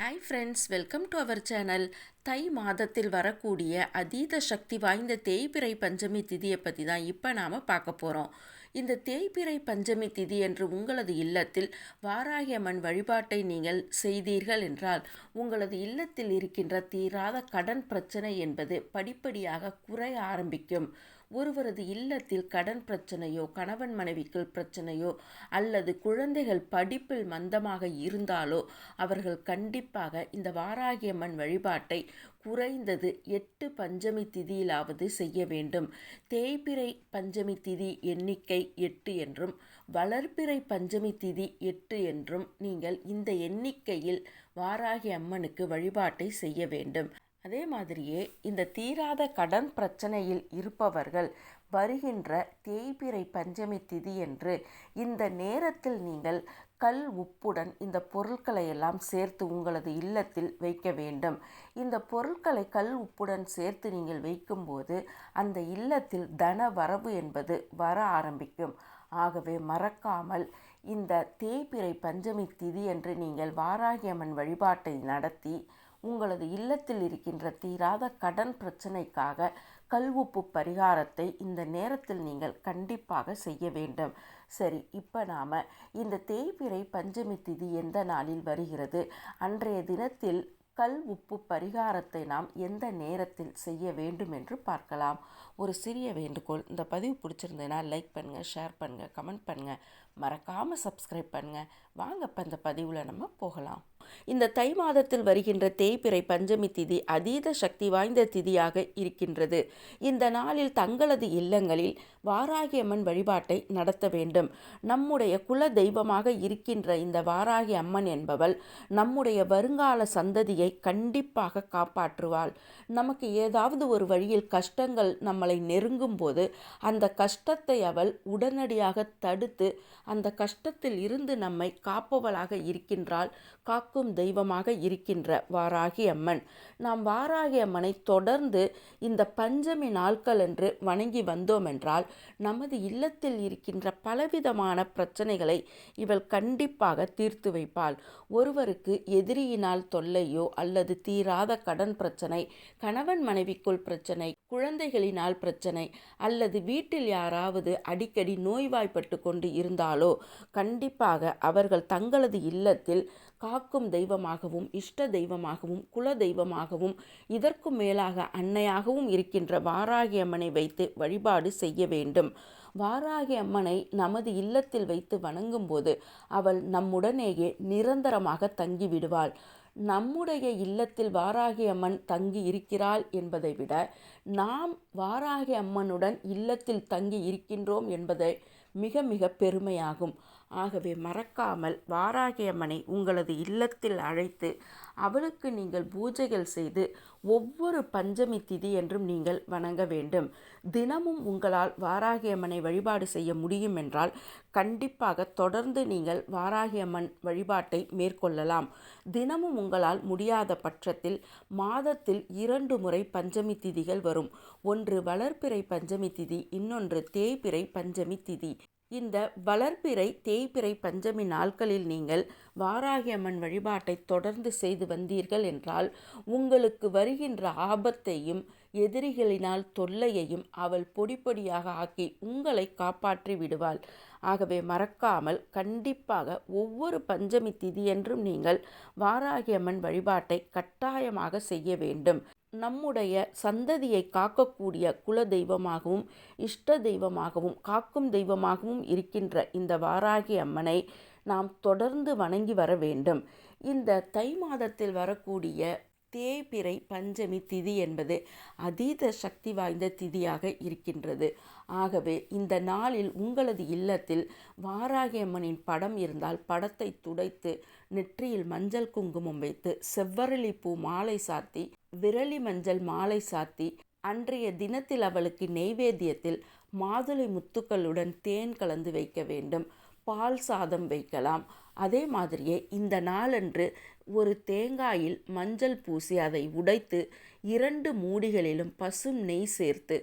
Hi friends welcome to our channel தை மாதத்தில் வரக்கூடிய அதீத சக்தி வாய்ந்த தேய்பிறை பஞ்சமி திதியை பற்றி தான் இப்போ நாம் பார்க்க போகிறோம் இந்த தேய்பிறை பஞ்சமி திதி என்று உங்களது இல்லத்தில் வாராகியம்மன் வழிபாட்டை நீங்கள் செய்தீர்கள் என்றால் உங்களது இல்லத்தில் இருக்கின்ற தீராத கடன் பிரச்சனை என்பது படிப்படியாக குறைய ஆரம்பிக்கும். ஒருவரது இல்லத்தில் கடன் பிரச்சனையோ கணவன் மனைவிக்குள் பிரச்சனையோ அல்லது குழந்தைகள் படிப்பில் மந்தமாக இருந்தாலோ அவர்கள் கண்டிப்பாக இந்த வாராகியம்மன் வழிபாட்டை குறைந்தது எட்டு பஞ்சமி திதியிலாவது செய்ய வேண்டும். தேய்பிறை பஞ்சமி திதி எண்ணிக்கை எட்டு என்றும் வளர்பிறை பஞ்சமி திதி எட்டு என்றும் நீங்கள் இந்த எண்ணிக்கையில் வாராகி அம்மனுக்கு வழிபாட்டை செய்ய வேண்டும். அதே மாதிரியே இந்த தீராத கடன் பிரச்சனையில் இருப்பவர்கள் வருகின்ற தேய்பிறை பஞ்சமி திதி என்று இந்த நேரத்தில் நீங்கள் கல் உப்புடன் இந்த பொருட்களை எல்லாம் சேர்த்து உங்களது இல்லத்தில் வைக்க வேண்டும். இந்த பொருட்களை கல் உப்புடன் சேர்த்து நீங்கள் வைக்கும்போது அந்த இல்லத்தில் தன வரவு என்பது வர ஆரம்பிக்கும். ஆகவே மறக்காமல் இந்த தேய்பிறை பஞ்சமி திதி என்று நீங்கள் வாராகியம்மன் வழிபாட்டை நடத்தி உங்களது இல்லத்தில் இருக்கின்ற தீராத கடன் பிரச்சனைக்காக கல்வுப்பு பரிகாரத்தை இந்த நேரத்தில் நீங்கள் கண்டிப்பாக செய்ய வேண்டும். சரி இப்போ நாம் இந்த தேய்பிறை பஞ்சமி திதி எந்த நாளில் வருகிறது? அன்றைய தினத்தில் கல் உப்பு பரிகாரத்தை நாம் எந்த நேரத்தில் செய்ய வேண்டும் என்று பார்க்கலாம். ஒரு சிறிய வேண்டுகோள் இந்த பதிவு பிடிச்சிருந்ததுன்னா லைக் பண்ணுங்கள் ஷேர் பண்ணுங்கள் கமெண்ட் பண்ணுங்கள் மறக்காமல் சப்ஸ்கிரைப் பண்ணுங்கள் வாங்க இப்போ இந்த பதிவில் நம்ம போகலாம். இந்த தை மாதத்தில் வருகின்ற தேய்பிறை பஞ்சமி திதி அதீத சக்தி வாய்ந்த திதியாக இருக்கின்றது. இந்த நாளில் தங்களது இல்லங்களில் வாராகி அம்மன் வழிபாட்டை நடத்த வேண்டும். நம்முடைய குல தெய்வமாக இருக்கின்ற இந்த வாராகி அம்மன் என்பவள் நம்முடைய வருங்கால சந்ததியை கண்டிப்பாக காப்பாற்றுவாள். நமக்கு ஏதாவது ஒரு வழியில் கஷ்டங்கள் நம்மளை நெருங்கும் போது அந்த கஷ்டத்தை அவள் உடனடியாக தடுத்து அந்த கஷ்டத்தில் இருந்து நம்மை காப்பவளாக இருக்கின்றாள். காக்கும் தெய்வமாக இருக்கின்ற வாராகி அம்மன். நாம் வாராகி அம்மனை தொடர்ந்து இந்த பஞ்சமி நாட்கள் என்று வணங்கி வந்தோம் என்றால் நமது இல்லத்தில் இருக்கின்ற பலவிதமான பிரச்சனைகளை இவள் கண்டிப்பாக தீர்த்து வைப்பாள். ஒருவருக்கு எதிரியினால் தொல்லையோ அல்லது தீராத கடன் பிரச்சனை கணவன் மனைவிக்குள் பிரச்சனை குழந்தைகளினால் பிரச்சனை அல்லது வீட்டில் யாராவது அடிக்கடி நோய்வாய்ப்பட்டு கொண்டு இருந்தாலோ கண்டிப்பாக அவர்கள் தங்களது இல்லத்தில் காக்கும் தெய்வமாகவும் இஷ்ட தெய்வமாகவும் குல தெய்வமாகவும் இதற்கும் மேலாக அன்னையாகவும் இருக்கின்ற வாராகி அம்மனை வைத்து வழிபாடு செய்ய வேண்டும். வாராகி அம்மனை நமது இல்லத்தில் வைத்து வணங்கும்போது அவள் நம்முடனேயே நிரந்தரமாக தங்கிவிடுவாள். நம்முடைய இல்லத்தில் வாராகி அம்மன் தங்கி இருக்கிறாள் என்பதை விட நாம் வாராகி அம்மனுடன் இல்லத்தில் தங்கி இருக்கின்றோம் என்பதை மிக மிக பெருமையாகும். ஆகவே மறக்காமல் வாராகி அம்மனை உங்களது இல்லத்தில் அழைத்து அவளுக்கு நீங்கள் பூஜைகள் செய்து ஒவ்வொரு பஞ்சமி திதி என்றும் நீங்கள் வணங்க வேண்டும். தினமும் உங்களால் வாராகி அம்மனை வழிபாடு செய்ய முடியும் என்றால் கண்டிப்பாக தொடர்ந்து நீங்கள் வாராகி அம்மன் வழிபாட்டை மேற்கொள்ளலாம். தினமும் உங்களால் முடியாத பட்சத்தில் மாதத்தில் இரண்டு முறை பஞ்சமி திதிகள் வரும். ஒன்று வளர்ப்பிறை பஞ்சமி திதி இன்னொன்று தேய்பிறை பஞ்சமி திதி. இந்த வளர்பிறை தேய்பிறை பஞ்சமி நாட்களில் நீங்கள் வாராகி அம்மன் வழிபாட்டை தொடர்ந்து செய்து வந்தீர்கள் என்றால் உங்களுக்கு வருகின்ற ஆபத்தையும் எதிரிகளினால் தொல்லையையும் அவள் பொடி பொடியாக ஆக்கி உங்களை காப்பாற்றி விடுவாள். ஆகவே மறக்காமல் கண்டிப்பாக ஒவ்வொரு பஞ்சமி திதியன்றும் நீங்கள் வாராகி அம்மன் வழிபாட்டை கட்டாயமாக செய்ய வேண்டும். நம்முடைய சந்ததியை காக்கக்கூடிய குல தெய்வமாகவும் இஷ்ட தெய்வமாகவும் காக்கும் தெய்வமாகவும் இருக்கின்ற இந்த வாராகி அம்மனை நாம் தொடர்ந்து வணங்கி வர வேண்டும். இந்த தை மாதத்தில் வரக்கூடிய தேய்பிறை பஞ்சமி திதி என்பது அதீத சக்தி வாய்ந்த திதியாக இருக்கின்றது. ஆகவே இந்த நாளில் உங்களது இல்லத்தில் வாராகி அம்மனின் படம் இருந்தால் படத்தை துடைத்து நெற்றியில் மஞ்சள் குங்குமம் வைத்து செவ்வரளி பூ மாலை சாத்தி விரலி மஞ்சள் மாலை சாத்தி அன்றைய தினத்தில் அவளுக்கு நெய்வேத்தியத்தில் மாதுளை முத்துக்களுடன் தேன் கலந்து வைக்க வேண்டும். பால் சாதம் வைக்கலாம். அதே மாதிரியே இந்த நாளன்று ஒரு தேங்காயில் மஞ்சள் பூசி அதை உடைத்து இரண்டு மூடிகளிலும் பசும் நெய் சேர்த்து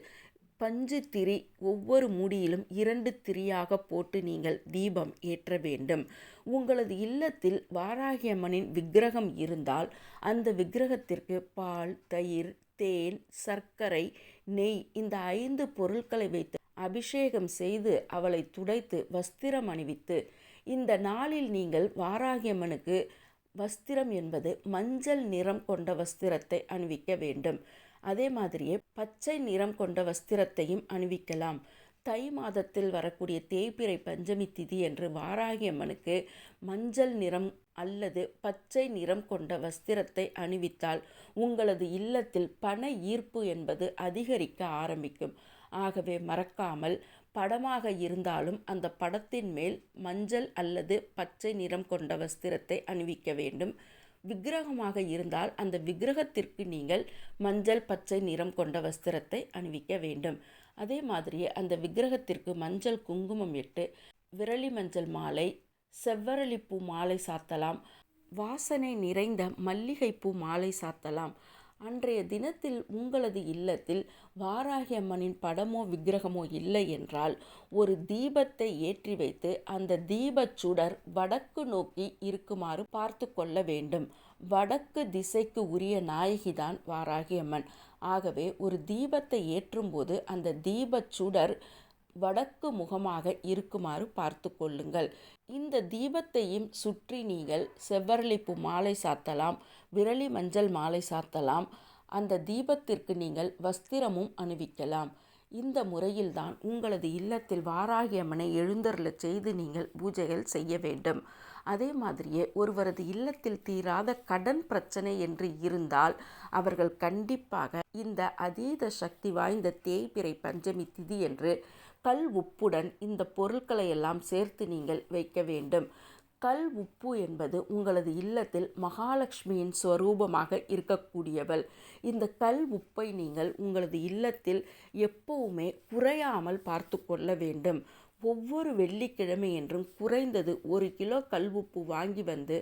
பஞ்சு திரி ஒவ்வொரு மூடியிலும் இரண்டு திரியாக போட்டு நீங்கள் தீபம் ஏற்ற வேண்டும். உங்களது இல்லத்தில் வாராகியம்மனின் விக்கிரகம் இருந்தால் அந்த விக்கிரகத்திற்கு பால் தயிர் தேன் சர்க்கரை நெய் இந்த ஐந்து பொருட்களை வைத்து அபிஷேகம் செய்து அவளை துடைத்து வஸ்திரம் அணிவித்து இந்த நாளில் நீங்கள் வாராகியம்மனுக்கு வஸ்திரம் என்பது மஞ்சள் நிறம் கொண்ட வஸ்திரத்தை அணிவிக்க வேண்டும். அதே மாதிரியே பச்சை நிறம் கொண்ட வஸ்திரத்தையும் அணிவிக்கலாம். தை மாதத்தில் வரக்கூடிய தேய்பிறை பஞ்சமி திதி என்று வாராகி அம்மனுக்கு மஞ்சள் நிறம் அல்லது பச்சை நிறம் கொண்ட வஸ்திரத்தை அணிவித்தால் உங்களது இல்லத்தில் பண ஈர்ப்பு என்பது அதிகரிக்க ஆரம்பிக்கும். ஆகவே மறக்காமல் படமாக இருந்தாலும் அந்த படத்தின் மேல் மஞ்சள் அல்லது பச்சை நிறம் கொண்ட வஸ்திரத்தை அணிவிக்க வேண்டும். விக்கிரகமாக இருந்தால் அந்த விக்கிரகத்திற்கு நீங்கள் மஞ்சள் பச்சை நிறம் கொண்ட வஸ்திரத்தை அணிவிக்க வேண்டும். அதே மாதிரியே அந்த விக்கிரகத்திற்கு மஞ்சள் குங்குமம் இட்டு விரலி மஞ்சள் மாலை செவ்வரளிப்பூ மாலை சாத்தலாம். வாசனை நிறைந்த மல்லிகைப்பூ மாலை சாத்தலாம். அன்றைய தினத்தில் உங்களது இல்லத்தில் வாராகி அம்மனின் படமோ விக்கிரகமோ இல்லை என்றால் ஒரு தீபத்தை ஏற்றி வைத்து அந்த தீபச் சுடர் வடக்கு நோக்கி இருக்குமாறு பார்த்து கொள்ள வேண்டும். வடக்கு திசைக்கு உரிய நாயகிதான் வாராகி அம்மன். ஆகவே ஒரு தீபத்தை ஏற்றும்போது அந்த தீபச் சுடர் வடக்கு முகமாக இருக்குமாறு பார்த்து கொள்ளுங்கள். இந்த தீபத்தையும் சுற்றி நீங்கள் செவ்வரளிப்பு மாலை சாத்தலாம் விரலி மஞ்சள் மாலை சாத்தலாம். அந்த தீபத்திற்கு நீங்கள் வஸ்திரமும் அணிவிக்கலாம். இந்த முறையில்தான் உங்களது இல்லத்தில் வாராகி அம்மனை எழுந்தருளச் செய்து நீங்கள் பூஜைகள் செய்ய வேண்டும். அதே மாதிரியே ஒருவரது இல்லத்தில் தீராத கடன் பிரச்சனை என்று இருந்தால் அவர்கள் கண்டிப்பாக இந்த அதீத சக்தி வாய்ந்த தேய்பிறை பஞ்சமி திதி என்று கல் உப்புடன் இந்த பொருட்களை எல்லாம் சேர்த்து நீங்கள் வைக்க வேண்டும். கல் உப்பு என்பது உங்களது இல்லத்தில் மகாலட்சுமியின் ஸ்வரூபமாக இருக்கக்கூடியவள். இந்த கல் உப்பை நீங்கள் உங்களது இல்லத்தில் எப்பவுமே குறையாமல் பார்த்து கொள்ள வேண்டும். ஒவ்வொரு வெள்ளிக்கிழமை என்றும் குறைந்தது ஒரு கிலோ கல் உப்பு வாங்கி வந்து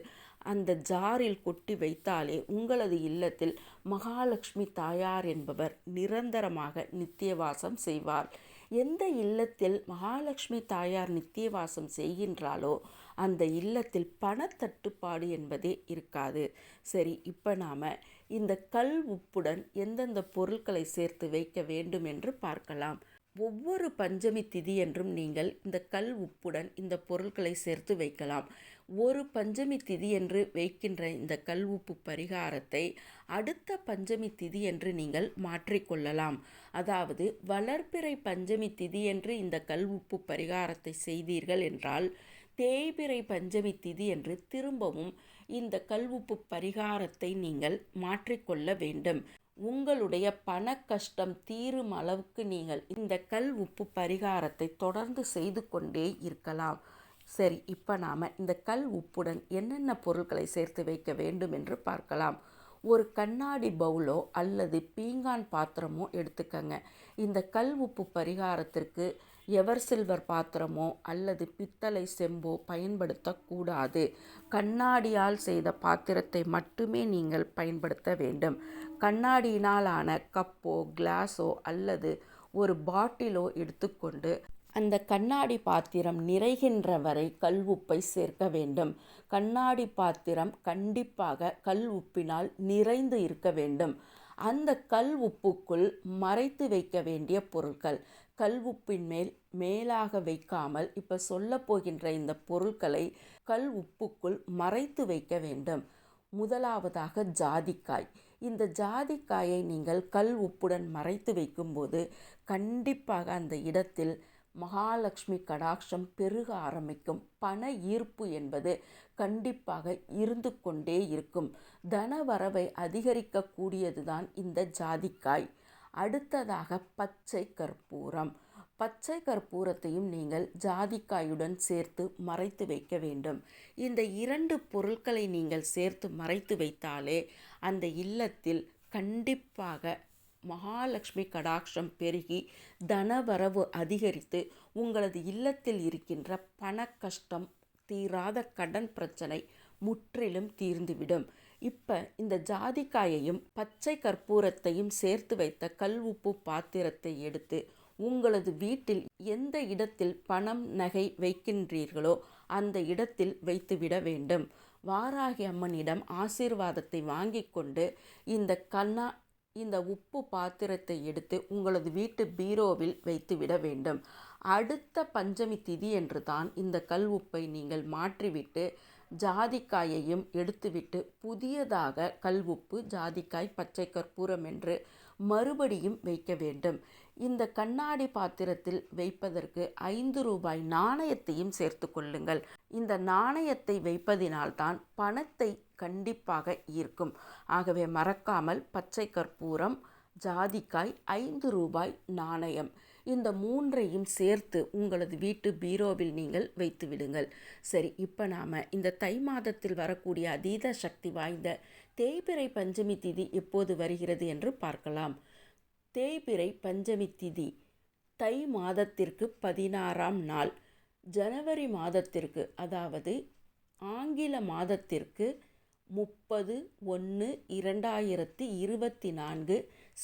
அந்த ஜாரில் கொட்டி வைத்தாலே உங்களது இல்லத்தில் மகாலட்சுமி தாயார் என்பவர் நிரந்தரமாக நித்தியவாசம் செய்வார். எந்த இல்லத்தில் மகாலட்சுமி தாயார் நித்தியவாசம் செய்கின்றாலோ அந்த இல்லத்தில் பணத்தட்டுப்பாடு என்பதே இருக்காது. சரி இப்போ நாம் இந்த கல் உப்புடன் எந்தெந்த பொருட்களை சேர்த்து வைக்க வேண்டும் என்று பார்க்கலாம். ஒவ்வொரு பஞ்சமி திதி என்றும் நீங்கள் இந்த கல் உப்புடன் இந்த பொருட்களை சேர்த்து வைக்கலாம். ஒரு பஞ்சமி திதி என்று வைக்கின்ற இந்த கல் உப்பு பரிகாரத்தை அடுத்த பஞ்சமி திதி என்று நீங்கள் மாற்றிக்கொள்ளலாம். அதாவது வளர்ப்பிறை பஞ்சமி திதி என்று இந்த கல் உப்பு பரிகாரத்தை செய்தீர்கள் என்றால் தேய்பிறை பஞ்சமி திதி என்று திரும்பவும் இந்த கல்வுப்பு பரிகாரத்தை நீங்கள் மாற்றிக்கொள்ள வேண்டும். உங்களுடைய பண கஷ்டம் தீரும் அளவுக்கு நீங்கள் இந்த கல் உப்பு பரிகாரத்தை தொடர்ந்து செய்து கொண்டே இருக்கலாம். சரி இப்போ நாம் இந்த கல் உப்புடன் என்னென்ன பொருட்களை சேர்த்து வைக்க வேண்டும் என்று பார்க்கலாம். ஒரு கண்ணாடி பவுலோ அல்லது பீங்கான் பாத்திரமோ எடுத்துக்கங்க. இந்த கல் உப்பு பரிகாரத்திற்கு எவர் சில்வர் பாத்திரமோ அல்லது பித்தளை செம்போ பயன்படுத்தக்கூடாது. கண்ணாடியால் செய்த பாத்திரத்தை மட்டுமே நீங்கள் பயன்படுத்த வேண்டும். கண்ணாடியினால் ஆன கப்போ கிளாஸோ அல்லது ஒரு பாட்டிலோ எடுத்துக்கொண்டு அந்த கண்ணாடி பாத்திரம் நிறைகின்ற வரை கல் உப்பை சேர்க்க வேண்டும். கண்ணாடி பாத்திரம் கண்டிப்பாக கல் உப்பினால் நிறைந்து இருக்க வேண்டும். அந்த கல் உப்புக்குள் மறைத்து வைக்க வேண்டிய பொருட்கள். கல் உப்பின் மேல் மேலாக வைக்காமல் இப்போ சொல்ல போகின்ற இந்த பொருட்களை கல் உப்புக்குள் மறைத்து வைக்க வேண்டும். முதலாவதாக ஜாதிக்காய். இந்த ஜாதிக்காயை நீங்கள் கல் உப்புடன் மறைத்து வைக்கும்போது கண்டிப்பாக அந்த இடத்தில் மகாலட்சுமி கடாட்சம் பெருக ஆரம்பிக்கும். பண ஈர்ப்பு என்பது கண்டிப்பாக இருந்து கொண்டே இருக்கும். தன வரவை அதிகரிக்கக்கூடியதுதான் இந்த ஜாதிக்காய். அடுத்ததாக பச்சை கற்பூரம். பச்சை கற்பூரத்தையும் நீங்கள் ஜாதிக்காயுடன் சேர்த்து மறைத்து வைக்க வேண்டும். இந்த இரண்டு பொருட்களை நீங்கள் சேர்த்து மறைத்து வைத்தாலே அந்த இல்லத்தில் கண்டிப்பாக மகாலட்சுமி கடாட்சம் பெருகி தனவரவு அதிகரித்து உங்களது இல்லத்தில் இருக்கின்ற பண கஷ்டம் தீராத கடன் பிரச்சனை முற்றிலும் தீர்ந்துவிடும். இப்போ இந்த ஜாதிக்காயையும் பச்சை கற்பூரத்தையும் சேர்த்து வைத்த கல் உப்பு பாத்திரத்தை எடுத்து உங்களது வீட்டில் எந்த இடத்தில் பணம் நகை வைக்கின்றீர்களோ அந்த இடத்தில் வைத்துவிட வேண்டும். வாராகி அம்மனிடம் ஆசீர்வாதத்தை வாங்கி கொண்டு இந்த கண்ணா இந்த உப்பு பாத்திரத்தை எடுத்து உங்களது வீட்டு பீரோவில் வைத்துவிட வேண்டும். அடுத்த பஞ்சமி திதி என்று தான் இந்த கல் உப்பை நீங்கள் மாற்றிவிட்டு ஜாதிக்காயையும் எடுத்துவிட்டு புதியதாக கல் உப்பு ஜாதிக்காய் பச்சை கற்பூரம் என்று மறுபடியும் வைக்க வேண்டும். இந்த கண்ணாடி பாத்திரத்தில் வைப்பதற்கு ஐந்து ரூபாய் நாணயத்தையும் சேர்த்து கொள்ளுங்கள். இந்த நாணயத்தை வைப்பதினால்தான் பணத்தை கண்டிப்பாக ஈர்க்கும். ஆகவே மறக்காமல் பச்சை கற்பூரம் ஜாதிக்காய் ஐந்து ரூபாய் நாணயம். இந்த மூன்றையும் சேர்த்து உங்களது வீட்டு பீரோவில் நீங்கள் வைத்து விடுங்கள். சரி இப்போ நாம் இந்த தை மாதத்தில் வரக்கூடிய அதீத சக்தி வாய்ந்த தேய்பிறை பஞ்சமி திதி எப்போது வருகிறது என்று பார்க்கலாம். தேய்பிறை பஞ்சமி திதி தை மாதத்திற்கு பதினாறாம் நாள் ஜனவரி மாதத்திற்கு அதாவது ஆங்கில மாதத்திற்கு முப்பது ஒன்று இரண்டாயிரத்தி இருபத்தி நான்கு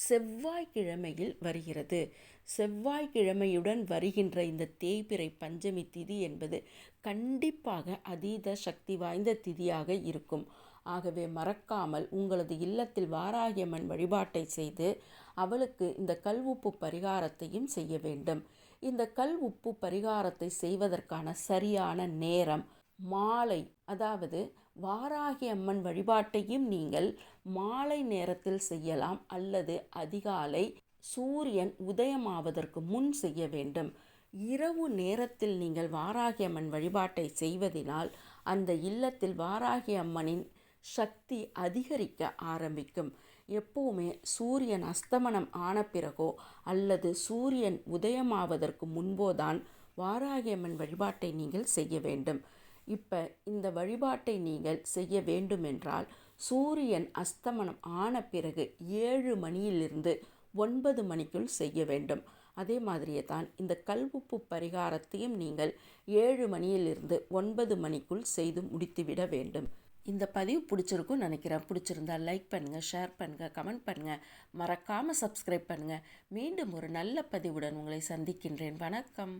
செவ்வாய்க்கிழமையில் வருகிறது. செவ்வாய்க்கிழமையுடன் வருகின்ற இந்த தேய்பிறை பஞ்சமி திதி என்பது கண்டிப்பாக அதீத சக்தி வாய்ந்த திதியாக இருக்கும். ஆகவே மறக்காமல் உங்களது இல்லத்தில் வாராகியம்மன் வழிபாட்டை செய்து அவளுக்கு இந்த கல் உப்பு பரிகாரத்தையும் செய்ய வேண்டும். இந்த கல் உப்பு பரிகாரத்தை செய்வதற்கான சரியான நேரம் மாலை அதாவது வாராகி அம்மன் வழிபாட்டையும் நீங்கள் மாலை நேரத்தில் செய்யலாம் அல்லது அதிகாலை சூரியன் உதயமாவதற்கு முன் செய்ய வேண்டும். இரவு நேரத்தில் நீங்கள் வாராகி அம்மன் வழிபாட்டை செய்வதினால் அந்த இல்லத்தில் வாராகி அம்மனின் சக்தி அதிகரிக்க ஆரம்பிக்கும். எப்பவுமே சூரியன் அஸ்தமனம் ஆன பிறகோ அல்லது சூரியன் உதயமாவதற்கு முன்போதான் வாராகியம்மன் வழிபாட்டை நீங்கள் செய்ய வேண்டும். இப்போ இந்த வழிபாட்டை நீங்கள் செய்ய வேண்டுமென்றால் சூரியன் அஸ்தமனம் ஆன பிறகு ஏழு மணியிலிருந்து ஒன்பது மணிக்குள் செய்ய வேண்டும். அதே மாதிரியே தான் இந்த கல்வுப்பு பரிகாரத்தையும் நீங்கள் ஏழு மணியிலிருந்து ஒன்பது மணிக்குள் செய்து முடித்துவிட வேண்டும். இந்த பதிவு பிடிச்சிருக்கும்னு நினைக்கிறேன். பிடிச்சிருந்தா லைக் பண்ணுங்கள் ஷேர் பண்ணுங்கள் கமெண்ட் பண்ணுங்கள் மறக்காமல் சப்ஸ்கிரைப் பண்ணுங்கள் மீண்டும் ஒரு நல்ல பதிவுடன் உங்களை சந்திக்கின்றேன். வணக்கம்.